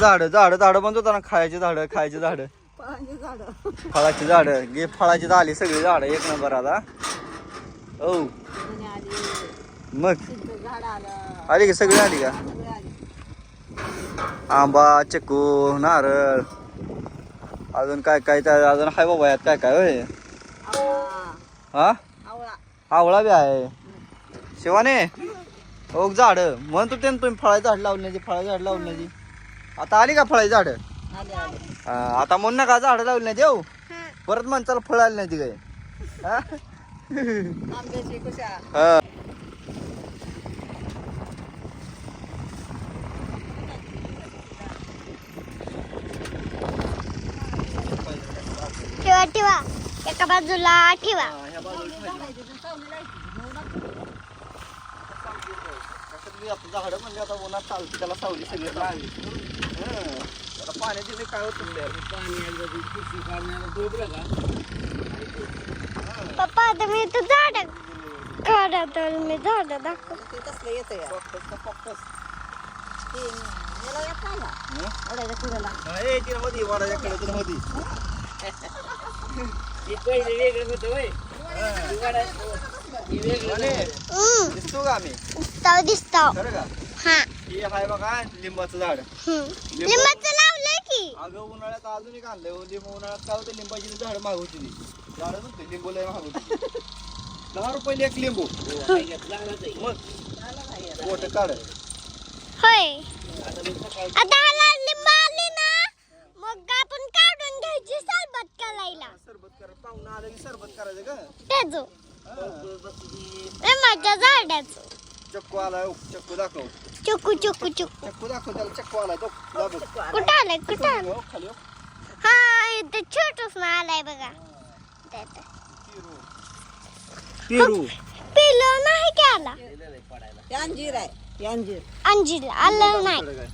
झाड झाड झाड बनत होता ना खायची झाड खायची झाड. फळांची झाडं. फळाची झाड गे फळाची झाली सगळी झाड एक नंबर आता. हो आली. मग? आलं. आली का? सगळी आली का? आंबा चिकू नारळ. अजून काय काय त्या अजून हाय बाबा यात काय काय होय? हा? आवळा. बी आहे. शिवाने ओक झाड. म्हणतो ते तुम्ही फळाची झाड लावण्याची फळाची झाड लावण्याची. आता आली का फळाची झाड? आले आले. आता म्हणून नका झाड लावली नाही देऊ परत माणसाला फळ आली नाही ती काय हा? ठेवा ठेवा. एका बाजूला ठेवा. झाड म्हणजे आता उन्हात चालते त्याला सावली सगळी आता पाणी दिले काय होत पप्पा तुम्ही तू झाड काढा तर मी झाड दाखव. ते कसलं येतं या ते याला येत नाही का ओढायला फिरायला मध्ये वाडाच्या कडे मध्ये हम्म. दिसतो का आम्ही? दिसताव दिसताव खरं का? हा. हे आहे बघा लिंबाचं झाड. लिंबाचं लावलंय की. अगं उन्हाळ्यात अजून एक आणलंय. हो, लिंब उन्हाळ्यात काय होतं लिंबाची झाड महाग होती ती. झाड नसते लिंबू लय महाग होती. दहा रुपये एक लिंबू. मग मोठं काढ. होय. आता हाला लिंब आले ना मग आपण काढून घ्यायची सरबत करायला. सरबत कर. पाहुणा आलं की सरबत करायचं का त्याचं. हा. लिंबाच्या झाडाचं. चक्कू आलाय हो, चक्कू दाखव. चुकू चुकू चुकू. चक्कू दाखव त्याला चक्कू आलाय तो दाबव. कुठं आलंय कुठं आलं हो, खाली हो. हा इथं छोटूस ना आलाय बघा. पेरू. पिलं नाही की आला? अंजीर आहे अंजीर. अंजीर आलं नाही. काय.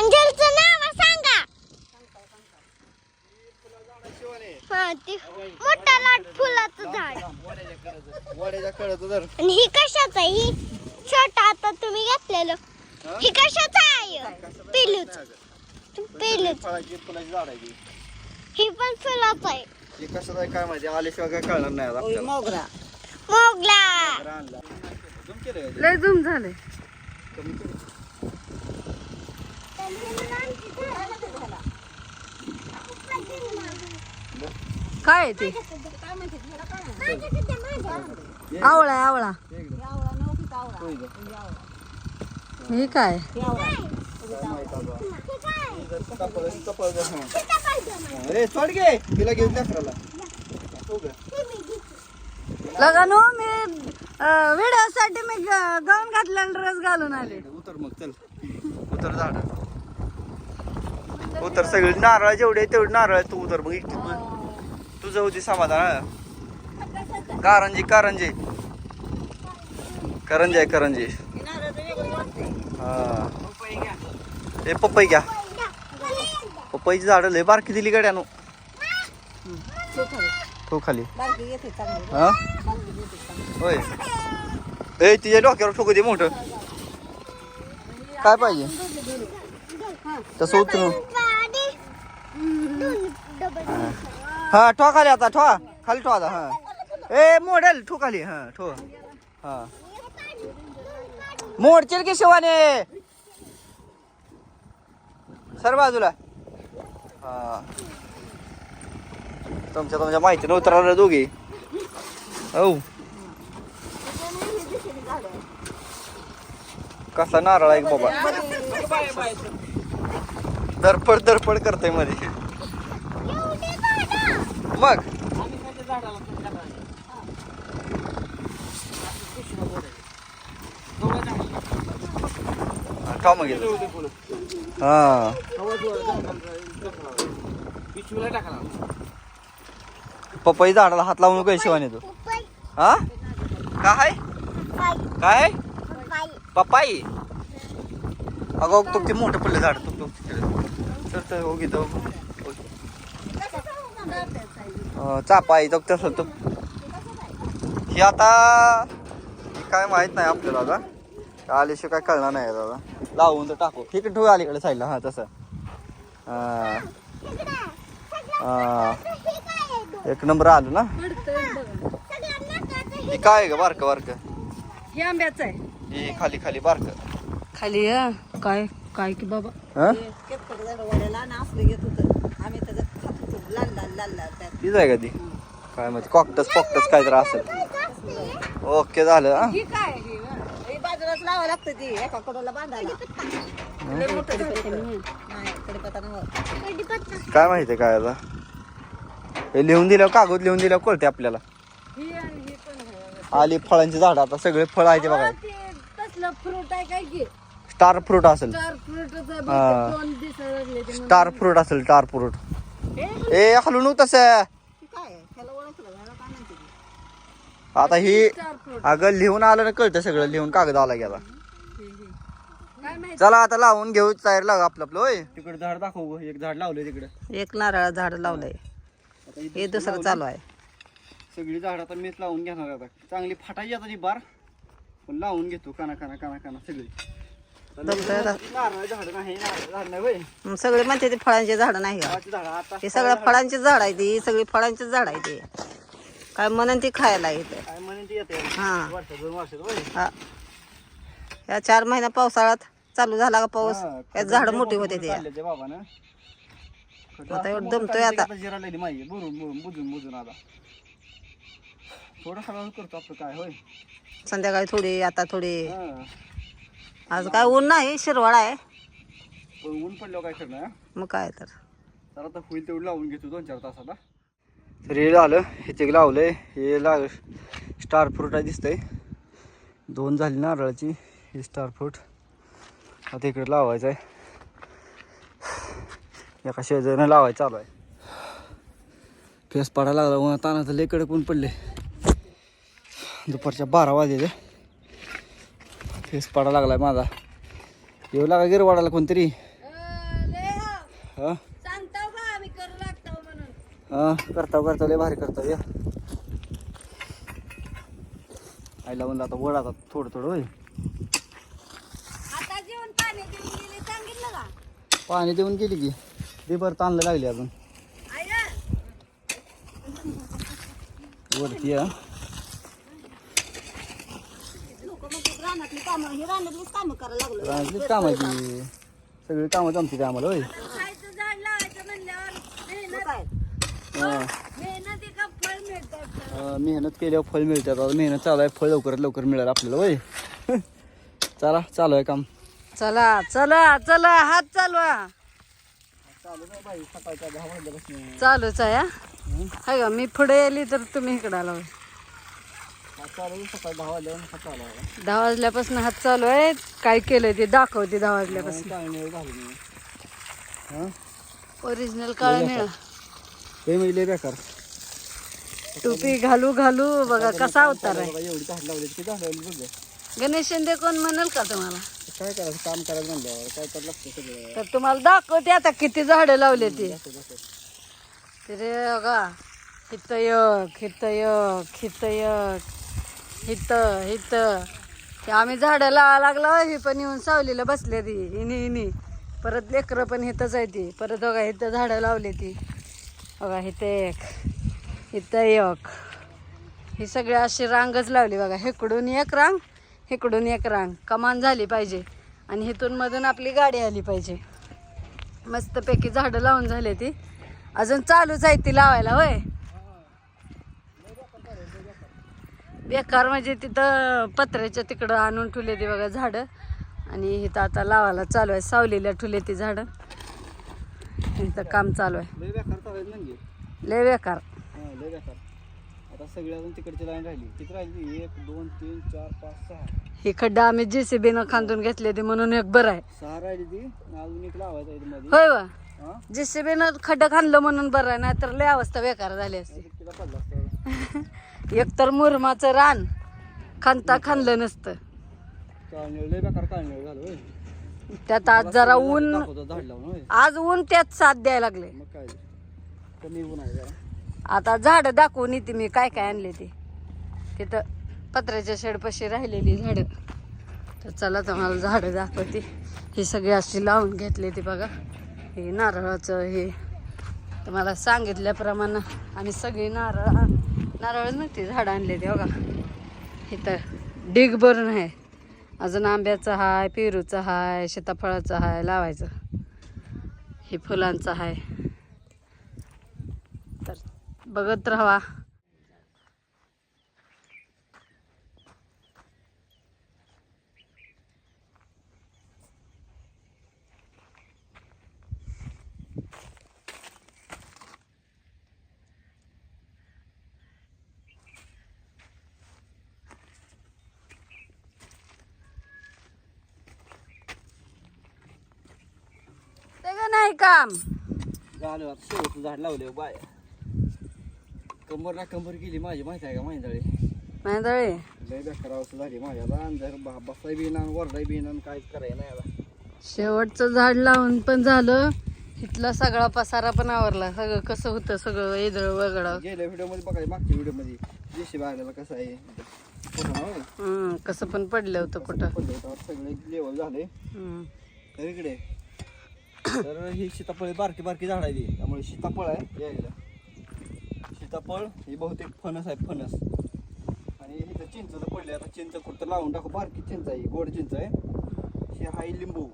अंजीरचं नाव सांगा. शिवाने, हा ती मोठा लाट फुलाचं झाड. वाड्याच्या कळत जर. आणि ही कशाचं आहे? ही छोटा आता तुम्ही घेतलेलं. हा? ही कशाचं आहे? पेलूच. पेलूच. फळाची फुलाची झाड आहे ती. ही पण फुलाचं आहे. हे कसं काय माहिती? आल्याशिवाय काय कळणार नाही आता होय, आपल्याला. मोगरा. मोगला जरा आणला. झूम केलं का ते? लय झूम झाले. कमी केलं. काय आहे ते? आवळा आवळा. हे. हे काय काय माहीत आता. कपडं- कपडं द्या. हा. अरे सोड घे तिला घेऊन द्या खराला हो गं. लगानो मी व्हिडिओ साठी मी गाऊन घातलेला ड्रेस घालून आले उतर मग चल उतर झाड उतर सगळी नारळ जेवढे तेवढे नारळ आहे. तू उतर मग तुझं होती समाधान हा? कारंजी कारंजी करंजी आहे करंजी. हा. ए पपई घ्या. पपईची झाडं लय बारकी दिली गड्यानो. तो खाली. हा? होय. ए तिच्या डोक्यावर ठोकू दे मोठं. काय पाहिजे? तसं उतरून. हा. ठो खाली आता ठो खाली ठो आता हा. ए मोडेल ठो खाली हा ठो हा. मोडचेल की शिवाने? सर बाजूला. हा. तुमच्या तुमच्या माहितीनं उतरवलं दोघी. हो कसा नारळ आहे बाबा. दरपड दरपड करतयमध्ये. मग. ठेव मग हा. पपई झाडाला हात लावून नको शिवाने तू. हा? काय काय पपाई. अगं तो ते मोठं पडलं झाड. तो तो तर तर हो, तो हो. तसं तो. हे आता हे काय माहीत नाही आपल्याला आता. आल्याशिवाय काय कळणार नाही दादा. लावून तर टाकू. ठीक आहे ठेवू अलीकडे साईडला हा तसं. हा. हा. एक नंबर आलं ना? हे काय आहे ग? बारक बारक. हे आंब्याचं आहे. हे खाली खाली बारक. खाली हा. काय काय की बाबा? हा? तीच आहे का ती? काय माहिती कॉकटस पॉकटस काय तर असेल. ओके झालं हा. ही काय लावावं लागतं ती एका कडोला बांधायला. लय मोठं झालं ते. नाही कडीपत्ता नव्हतं काय माहिती काय आता? हे लिहून दिल्यावर कागद लिहून दिल्यावर कळते आपल्याला. ही आणि ही पण आहे. आली फळांची झाड आता सगळे फळ आहे ते बघा. तसलं फ्रूट आहे काय की? स्टार फ्रूट असेल. स्टार फ्रूटचं हा. दोन दिसायला लागले ते म्हणून. स्टार फ्रूट असेल स्टार फ्रूट ए हलू नको तसं ती काय आहे? ह्याला ओळखलं ह्याला काय म्हणते ती? आता ही अगं लिहून आलं ना कळतं सगळं लिहून कागद आला गेला. चला आता लावून घेऊ तयार लागा आपलं आपलं होय. तिकडे झाड दाखव एक झाड लावलंय तिकडे. एक नारळ झाड लावलंय. हे दुसरं चालू आहे. सगळी झाड आता मीच लावून घेणार आता. चांगली फाटायची आता ती बार. पण लावून घेतो काना काना काना काना सगळी. सगळे म्हणते ते फळांची झाड नाही हे सगळं फळांची झाड. आहे ती सगळी फळांची झाड आहे ती. काय म्हणून ती खायला येते काय म्हणून ती येते? हा. वर्ष दोन वर्षात होय. हा. या चार महिना पावसाळ्यात चालू झाला का पाऊस? हा, या झाड मोठी होते ते. आता एवढं दमतोय आता. जिरायला माहिती बुरून बुरून बुजून बुजून आता. थोडं हळूहळू करतो आपलं काय होय. संध्याकाळी थोडी आता थोडी. हा. आज काय ऊन नाही शिरवाळा आहे. पण ऊन पडल्यावर काय करणार? मग काय तर. तर आता होईल तेवढं लावून घेतो दोन चार तासाला. तर हे झालं हे ते लावलंय हे लाग स्टार फ्रूट आहे दिसतंय. दोन झाली नारळाची हे स्टार फ्रूट आता इकडे लावायचं आहे. एका शेजारीनं लावायचं चालू आहे. फेस पडायला लागला उन्हा तानाचं लय कडक ऊन पडले दुपारच्या बारा वाजले फेस पडायला लागलाय माझा. येऊ लागा गिरवाडाला कोणतरी. हा. हा सांगताव का आम्ही करू लागताव म्हणून हा करताव करताव लय भारी करताव या. आईला म्हणलं आता वड आता थोडं थोडं जेवण पाणी देऊन गेले का? ते बरं ताणलं लागली अजून. वरती रानातलीच कामं करायला लागलो रानातलीच कामाची सगळी कामं जमते आम्हाला होय खायचं झाड लावायचं म्हणल्यावर मेहनत काय हा. मेहनत का फळ मिळतात? अं, मेहनत केल्यावर फळ मिळतात. आता मेहनत चालू आहे. फळ लवकरात लवकर मिळेल आपल्याला होय. चला चालू आहे काम. चला चला चला हात चालवा. चालूच आहे हा? हाय का मी पुढे आली तर तुम्ही इकडे आला. चालू दहा हा चालू वाजल्यापासून हात चालू आहे. काय केलंय ते दाखवते दहा वाजल्यापासून. ओरिजिनल काळा निळा. हे म्हणजे बेकार. टोपी घालू घालू बघा कसा अवतार आहे. बघा एवढी झाड लावली किती झाड लावली बघ गणेश शिंदे कोण म्हणाल का तुम्हाला? काय करायचं काम करायचं म्हणल्यावर काय तर लागतं सगळं. तर तुम्हाला दाखवते आता किती झाडं लावले ते. रे बघा हित एक हित एक हित हित हित ते आम्ही झाडं लावा लागलो ही पण येऊन सावलीला बसले ती. हिनी हिनी परत लेकरं पण हितच आहे ती. परत बघा हिथं झाडं लावली ती. बघा इथे एक. इथं एक. ही सगळी अशी रांगच लावली बघा. हिकडून एक रांग हिकडून एक रांग. कमान झाली पाहिजे. आणि हिथून मधून आपली गाडी आली पाहिजे. मस्तपैकी झाडं लावून झाले ती. अजून चालूच आहे ती लावायला होय? बेकार म्हणजे तिथं पत्र्याच्या तिकडं आणून ठेवले ती बघा झाडं. आणि इथं आता लावायला चालू आहे. सावलीला ठुले ती झाडं. इथं काम चालू आहे. लय बेकार चालायचं म्हणजे लय बेकार. हा लय बेकार. आता सगळी अजून तिकडची लाईन राहिली. किती राहिली? एक दोन तीन चार पाच सहा. ही खड्डा आम्ही जे सी बीनं खांदून घेतले ते म्हणून एक बरं आहे. सहा राहिली ती. आणि अजून एक लावायचं आहे मध्ये. होय वा. हा? जे सी बीनं खड्डा खांदलं म्हणून बरं आहे नाहीतर लय अवस्था बेकार झाली असती. तिला पडला असतं. एकतर मुरमाचं रान खांदता खांदलं नसतं. काळनिळ लय बेकार काळनिळ झालं होय. त्यात आज जरा ऊन दाखवतो झाड लावून होय. आज ऊन त्यात साथ द्यायला लागले. मग काय? कमी ऊन आहे जरा. आता झाड दाखवून येते मी काय काय आणले ते. तिथं पत्र्याच्या शेडपाशी राहिलेली झाड. तर चला तुम्हाला झाडं दाखवते. ही सगळी अशी लावून घेतली ती बघा. हे नारळाचं हे. तुम्हाला सांगितल्याप्रमाणे आम्ही सगळी नारळ नारळच नव्हती झाडं आणले ते बघा. इथं डिग भरून आहे. अजून आंब्याचं हाय पेरूचं हाय सीताफळाचं हाय लावायचं. हे फुलांचं हाय. बघत राहा ते का नाही काम. झालं आता झाड लावले बाय. कंबर ना कंबर गेली माझी माहिती आहे का माहिती मांदळे लय बेकार अवस्था झाली माझ्या आता अंधार बसाय बी ना वरडाय बी ना करायला नाही आता. शेवटचं झाड लावून पण झालं. इथला सगळा पसारा पण आवरला. सगळं कसं होतं सगळं इदळ वगळं. गेल्या व्हिडिओमध्ये बघायला मागच्या व्हिडिओमध्ये जेशी आलेला कसं आहे कुठं ना होय? हम्म, कसं पण पडलं होतं कुठं. पडलं होतं. आता सगळे लेवल झाले. हम्म. तर इकडे. तर ही सीताफळ बारकी बारकी झाड आहे ती. त्यामुळे सीताफळ आहे यायला. सीताफळ ही बहुतेक फणस आहे फणस. आणि इथं चिंच पडले आता चिंच कुठं लावून टाकू? बारकी चिंच आहे गोड चिंच आहे. हे हाय लिंबू.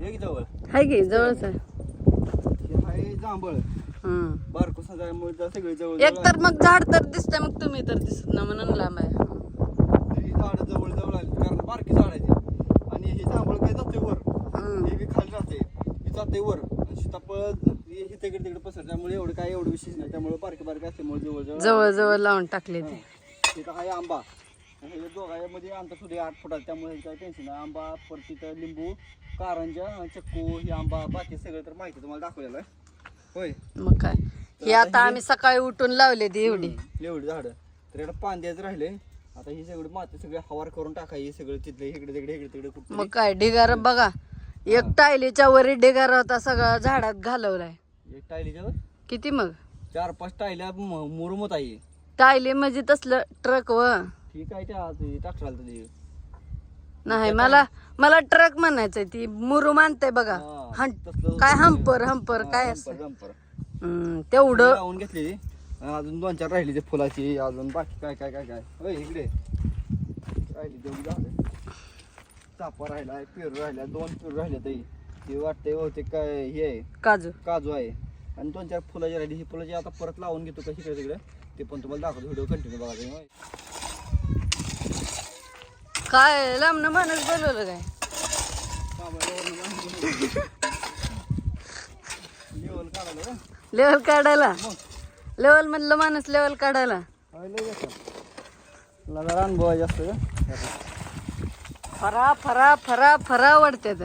हे की जवळ? हाय की जवळच आहे. हे हाय जांभळ. बारको सजामुळे सगळे जवळ एक तर मग झाड तर दिसतंय मग तुम्ही तर दिसत ना म्हणून लांब आहे. ही झाड जवळ जवळ आली कारण बारकी झाड आहे आणि हे जांभळ काय जाते वर. हे बी खाली राहते. हे जाते वर. पसर त्यामुळे एवढं काय एवढं विशेष नाही. त्यामुळे बारके बारके असल्यामुळे जवळ जवळ जवळ जवळ लावून टाकले ते. तिथं आहे आंबा. हे दोघांमध्ये अंतर सुद्धा आठ फुटात त्यामुळे काही टेन्शन नाही. आंबा परत तिथं लिंबू कारंजा चक्कू हे आंबा बाकी सगळं तर माहिती तुम्हाला दाखवलेलं आहे. होय. मग काय? हे आता आम्ही सकाळी उठून लावले ती एवढी. एवढी झाडं. तर याला पान द्यायचं राहिले आता ही सगळी माती सगळी हवार करून टाकाय सगळं तिथले इकडे तिकडे इकडे तिकडे कुठे मग काय ढिगार बघा. एक टायलीच्या वरी ढिगार होता सगळा झाडात घालवलाय. टायलीच्यावर किती मग? चार पाच टायल्या म- मुरुमत आहे. टायली म्हणजे तसलं ट्रक व? ठीक आहे त्या टाकशाल ते. नाही मला मला ट्रक म्हणायचंय ती मुरुम आणते बघा. हा, हं- तसलं काय. हंपर हंपर काय असं. हम्म, तेवढं लावून आणि अजून दोन चार राहिली ते फुलाची अजून बाकी काय काय काय काय. होय इकडे. राहिली तेवढी झालं चापा राहिला पेरू राहिला दोन पेरू राहिले तरी. ते वाटतंय होते काय हे आहे. काजू. काजू आहे. आणि दोन चार फुलाची राहिली ही फुलाची आता परत लावून घेतो का इकडे तिकडे ते पण तुम्हाला दाखवतो व्हिडिओ कंटिन्यू बघा. काय लांबनं माणूस बोलवलं काय? लेवल काढायला? लेवल काढायला? लेवल मधलं माणूस लेवल काढायला. अनुभव आहे जास्त फरा फरा फरा फरा तर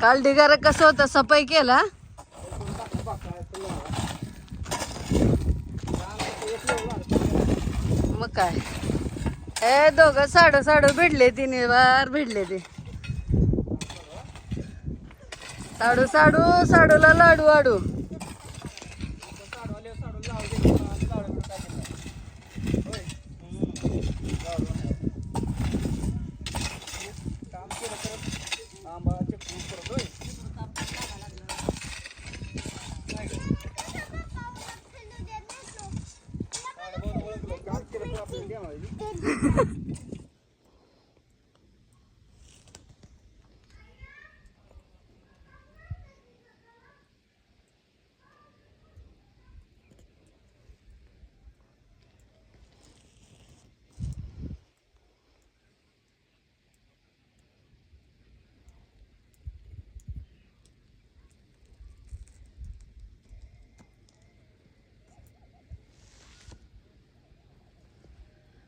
काल ढिगारा कसं होतं? सफाई केला? मग काय? हे दोघं साडू साडू भिडले तिने वार भिडले ते. साडू साडू साडूला लाडू आडू.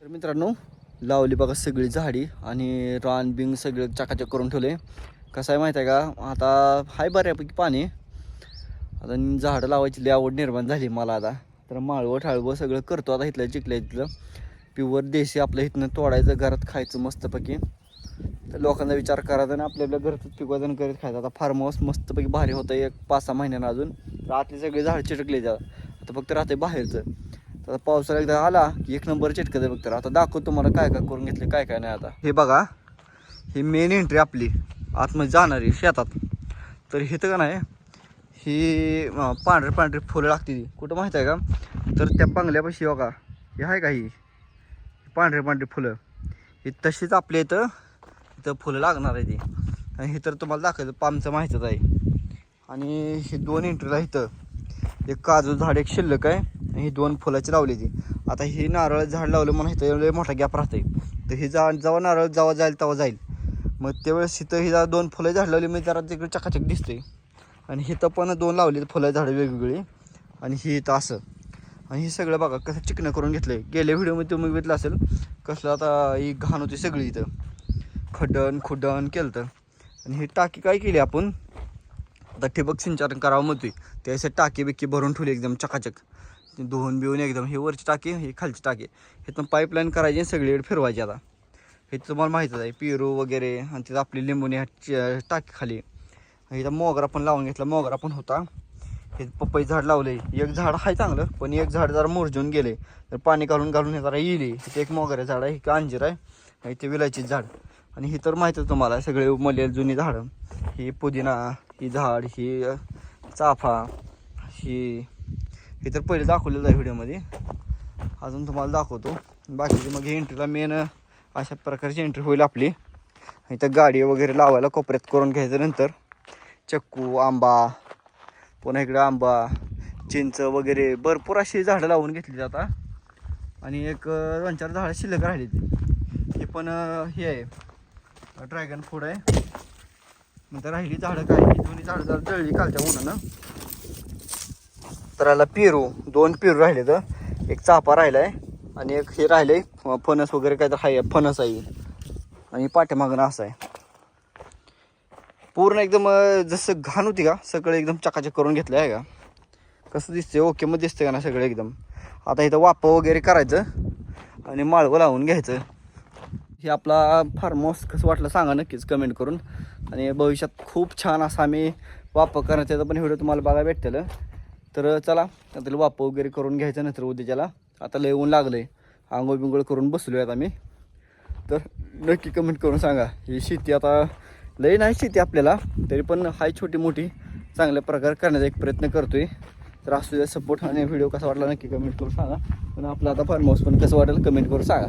तर मित्रांनो लावली बघा सगळी झाडी आणि रान बिंग सगळं चकाचक करून ठेवले कसं आहे माहिती आहे का? आता हाय बऱ्यापैकी पाणी. आता झाडं लावायची आवड निर्माण झाली मला आता. तर माळवं ठाळवं सगळं करतो आता इथलं चिकल्या इथलं. प्युअर देशी आपल्या इथनं तोडायचं घरात खायचं मस्तपैकी. तर लोकांचा विचार करायचा आणि आपल्या आपल्या घरचं पिकवाजन करत खायचं. आता फार्म हाऊस मस्तपैकी भारी होतं एक पाच सहा महिन्यानं अजून. तर आतली सगळी झाडं जातात. आता फक्त राहते बाहेरचं. तर पावसाळा एकदा आला की एक नंबर चिटकत बघ तर आता दाखव तुम्हाला काय काय करून घेतले काय काय नाही आता. हे बघा ही मेन एंट्री आपली. आतमध्ये जाणारी शेतात. तर हे तर का नाही ही पांढरे पांढरे फुलं लागते ती कुठं माहीत आहे का? तर त्या बंगल्यापाशी बघा हे आहे का ही? पांढरे पांढरे फुलं. ही तशीच आपल्या इथं इथं फुलं लागणार आहे ती. आणि हे तर तुम्हाला दाखवायचं पामचं माहीतच आहे. आणि हे दोन एंट्रीला इथं. एक काजू झाड एक शिल्लक आहे. आणि ही दोन फुलाची लावली ती. आता ही नारळ झाड लावलं म्हणून इथं लय मोठा गॅप राहते तर ही झाड जेव्हा नारळ जेव्हा जाईल तेव्हा जाईल. मग त्यावेळेस इथं ही जरा दोन फुलं झाड लावली म्हणजे जरा तिकडे चकाचक दिसते आणि इथं पण दोन लावली फुलं झाडं वेगवेगळी. आणि ही इथं असं. आणि हे सगळं बघा कसं चिकनं करून घेतलंय. गेल्या व्हिडिओमध्ये तुम्ही बघितलं असेल कसलं आता ही घाण होती सगळी इथं. खड्डण खुड्डण केलं तर आणि ही टाकी काय केली आपण? आता ठिबक सिंचन करावं म्हणतोय. त्यासाठी टाकी बिक्की भरून ठेवली एकदम चकाचक. धुवून बिवून एकदम ही वरची टाकी ही खालची टाकी. इथून पाईपलाईन करायची आणि सगळीकडे फिरवायची आता. हे तुम्हाला माहीतच आहे पेरू वगैरे आणि तिथं आपली लिंबूनी ह्या टाकी खाली. इथं मोगरा पण लावून घेतला मोगरा पण होता. हे पपई झाड लावले एक झाड आहे चांगलं पण एक झाड जरा मुरजून गेले. तर पाणी घालून घालून हे जरा येईल. इथे एक मोगऱ्या झाड आहे हे अंजीर आहे आणि इथे विलायची झाड. आणि हे तर माहीतच तुम्हाला सगळे मलेल जुनी झाडं. ही पुदिना ही झाड ही चाफा ही हे तर पहिले दाखवलेलं आहे व्हिडिओमध्ये. अजून तुम्हाला दाखवतो. बाकीचे मग एंट्रीला मेन अशा प्रकारची एंट्री होईल आपली. इथं गाडी वगैरे लावायला कोपऱ्यात करून घ्यायचं नंतर. चक्कू आंबा पुन्हा इकडे आंबा चिंच वगैरे. भरपूर अशी झाडं लावून घेतली जातात आणि एक दोन चार झाडं शिल्लक राहिली ती. पण हे आहे. ड्रॅगन फूड आहे. नंतर राहिली झाडं काय? ही दोन्ही झाडं जर जळली कालच्या उन्हानं तर आला पेरू. दोन पेरू राहिले तर एक चापा राहिलाय आणि एक हे राहिले फणस वगैरे काय तर आहे फणस आहे. आणि पाठीमागणं असं आहे. पूर्ण एकदम जसं घाण होती का सगळं एकदम चकाचक करून घेतलं आहे का? कसं दिसतंय ओके मग दिसतंय का ना सगळं एकदम? आता इथं वाप वगैरे करायचं आणि माळवं लावून घ्यायचं. हे आपला फार्म हाऊस कसं वाटलं सांगा नक्कीच कमेंट करून. आणि भविष्यात खूप छान असा आम्ही वापर करण्याचा पण व्हिडिओ तुम्हाला बघायला भेटतील. तर चला त्यातील वाप वगैरे करून घ्यायचं नंतर उद्याच्याला. आता लय ऊन लागलं आहे आंघोळ बिंगोळ करून बसलो आहेत आम्ही तर नक्की कमेंट करून सांगा. ही शेती आता लई नाही शेती आपल्याला तरी पण हाय छोटी मोठी चांगल्या प्रकारे करण्याचा एक प्रयत्न करतो आहे तर असू द्या सपोर्ट आणि व्हिडिओ कसा वाटला नक्की कमेंट करून सांगा. पण आपलं आता फार्म हाऊस पण कसं वाटेल कमेंट करून सांगा.